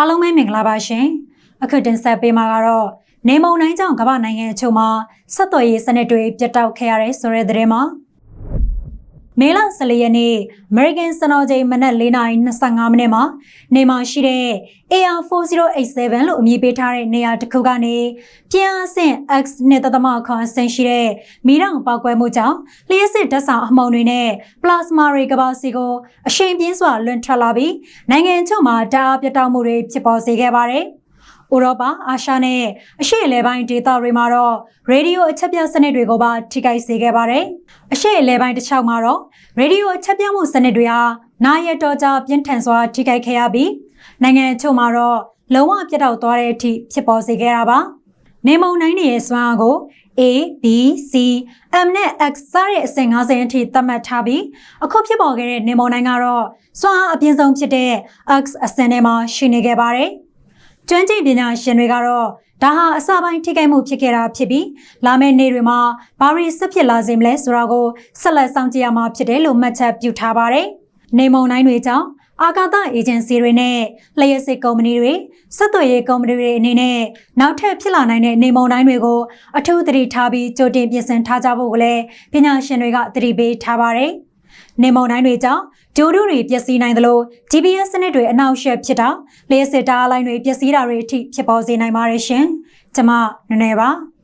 အားလုံးပဲမင်္ဂလာပါရှင်အခုတင်ဆက်ပေးမှာကတော့နေမုံတိုင်းကြောင့်ကမ္ဘာနိုင်ငံအချို့မှာဆက်သွယ်ရေးစနစ်တွေပြတ်တောက်ခဲ့ရတဲ့ဆိုတဲ့သတင်းမှာ မေလ14ရက်နေ့ American စံတော်ချိန်မနက်4:25မိနစ်မှာနေမှာရှိတဲ့ AR4087 လို့အမည်ပေးထားတဲ့နေရာတစ်ခုကနေပြန်အဆင့် X နဲ့တသမခွန်အဆင့်ရှိတဲ့မီးတောင်ပေါက်ကွဲမှုကြောင့်လျှက်စစ်ဓာတ်ဆောင်အမှုန်တွေနဲ့ plasma တွေကဘာစီကိုအရှိန်ပြင်းစွာလွင့်ထွက်လာပြီးနိုင်ငံချို့မှာဓာတ်အားပြတ်တောက်မှုတွေဖြစ်ပေါ်စေခဲ့ပါတယ်။ ဥရောပအာရှနဲ့အရှေ့အလယ်ပိုင်းဒေသတွေမှာတော့ရေဒီယိုအချက်ပြစနစ်တွေကိုပါထိခိုက်စေခဲ့ပါတယ်။အရှေ့အလယ်ပိုင်းတစ်ချောင်းမှာတော့ရေဒီယိုအချက်ပြမှုစနစ်တွေဟာနာရီတော်ကြာပြင်းထန်စွာထိခိုက်ခဲ့ရပြီးနိုင်ငံအချို့မှာတော့လုံးဝပြတ်တောက်သွားတဲ့အထိဖြစ်ပေါ်စေခဲ့တာပါ။နေမုံတိုင်းတွေရဲ့စွမ်းအားကို A, B, C, M နဲ့ X စတဲ့အဆင့်50အထိသတ်မှတ်ထားပြီးအခုဖြစ်ပေါ်ခဲ့တဲ့နေမုံတိုင်းကတော့စွမ်းအားအပြင်းဆုံးဖြစ်တဲ့ X အဆင့်ထဲမှာရှိနေခဲ့ပါတယ်။ ကျွမ်းကျင်ပညာရှင်တွေကတော့ဒါဟာအစပိုင်းထိခိုက်မှုဖြစ်ခဲ့တာဖြစ်ပြီးလာမယ့်နေ့တွေမှာဘာရီဆက်ဖြစ်လာစေမလဲဆိုတာကိုဆက်လက်စောင့်ကြည့်ရမှာဖြစ်တယ်လို့မှတ်ချက်ပြုထားပါတယ်။နေမုံတိုင်းတွေကြောင့်အာကာသအေဂျင်စီတွေနဲ့လျှက်စစ်ကုမ္ပဏီတွေဆက်သွယ်ရေးကုမ္ပဏီတွေအနေနဲ့နောက်ထပ်ဖြစ်လာနိုင်တဲ့နေမုံတိုင်းတွေကိုအထူးသတိထားပြီးကြိုတင်ပြင်ဆင်ထားကြဖို့ကလည်းပညာရှင်တွေကသတိပေးထားပါတယ်။နေမုံတိုင်းတွေကြောင့် ဂျိုးဒူတွေပျက်စီးနိုင်သလို GPS စနစ်တွေအနောက်ရှက်ဖြစ်တာလျှက်စစ်တားလိုင်းတွေပျက်စီးတာတွေအထိဖြစ်ပေါ်စေနိုင်ပါတယ်ရှင်။ကျွန်မနည်းနည်းပါ။